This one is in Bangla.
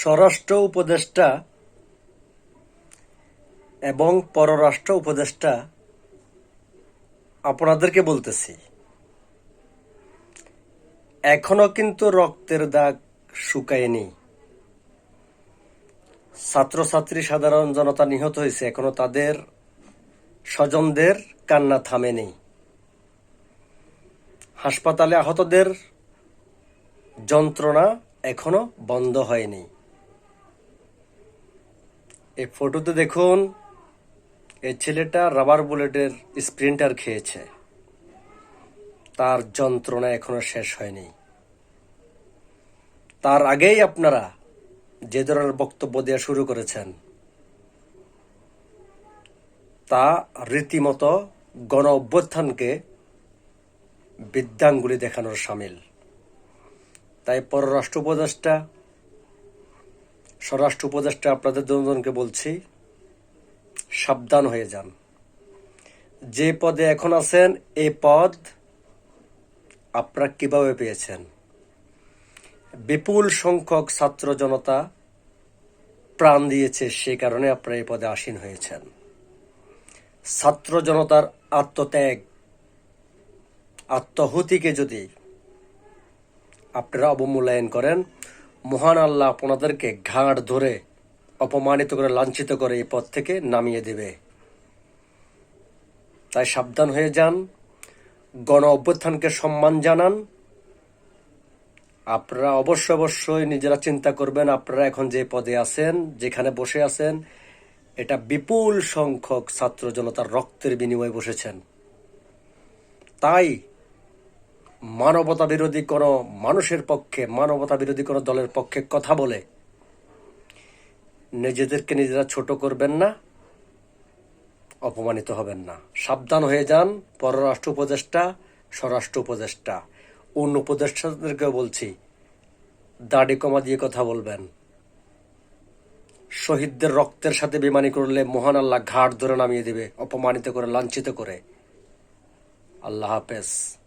স্বরাষ্ট্র উপদেষ্টা এবং পররাষ্ট্র উপদেষ্টা আপনাদেরকে বলতেছি। এখনও কিন্তু রক্তের দাগ শুকায়নি। ছাত্রছাত্রী সাধারণ জনতা নিহত হয়েছে, এখনও তাদের স্বজনদের কান্না থামেনি। হাসপাতালে আহতদের যন্ত্রণা এখনও বন্ধ হয়নি। এই ফটোতে দেখুন, এই ছেলেটা রাবার বুলেটের স্প্রিন্টার খেয়েছে। তার যন্ত্রণা এখনও শেষ হয়নি। তার আগেই আপনারা যে ধরনের বক্তব্য দেওয়া শুরু করেছেন, তা রীতিমতো গণ অভ্যুত্থানকে বিদ্যাঙ্গুলি দেখানোর সামিল। তাই পররাষ্ট্র উপদেষ্টা স্বরাষ্ট্র উপদেষ্টা আপনাদের দুজনকে বলছি, সাবধান হয়ে যান। যে পদে এখন আছেন এই পদ আপনারা কীভাবে পেয়েছেন? বিপুল সংখ্যক ছাত্র জনতা প্রাণ দিয়েছে, সে কারণে আপনারা এই পদে আসীন হয়েছেন। ছাত্র জনতার আত্মত্যাগ, আত্মহুতিকে যদি আপনারা অবমূল্যায়ন করেন মহান আল্লাহ আপনাদেরকে ঘাড় ধরে অপমানিত করে লাঞ্ছিত করে এই পথ থেকে নামিয়ে দেবে। তাই সাবধান হয়ে যান, গণ অভ্যুত্থানকে সম্মান জানান। আপনারা অবশ্যই অবশ্যই নিজেরা চিন্তা করবেন, আপনারা এখন যে পদে আছেন, যেখানে বসে আছেন, এটা বিপুল সংখ্যক ছাত্র জনতার রক্তের বিনিময়ে বসেছেন। তাই মানবতা বিরোধী কোনো মানুষের পক্ষে, মানবতা বিরোধী কোনো দলের পক্ষে কথা বলে। নিজেদেরকে নিজেরা ছোট করবেন না, অপমানিত হবেন না। সাবধান হয়ে যান, পররাষ্ট্র উপদেষ্টা, স্বরাষ্ট্র উপদেষ্টা। অন্য উপদেষ্টাদেরকেও বলছি, দাড়ি কমা দিয়ে কথা বলবেন। শহীদদের রক্তের সাথে বেমানি করলে মহান আল্লাহ ঘাট ধরে নামিয়ে দেবে, অপমানিত করে, লাঞ্ছিত করে। আল্লাহ হাফেজ।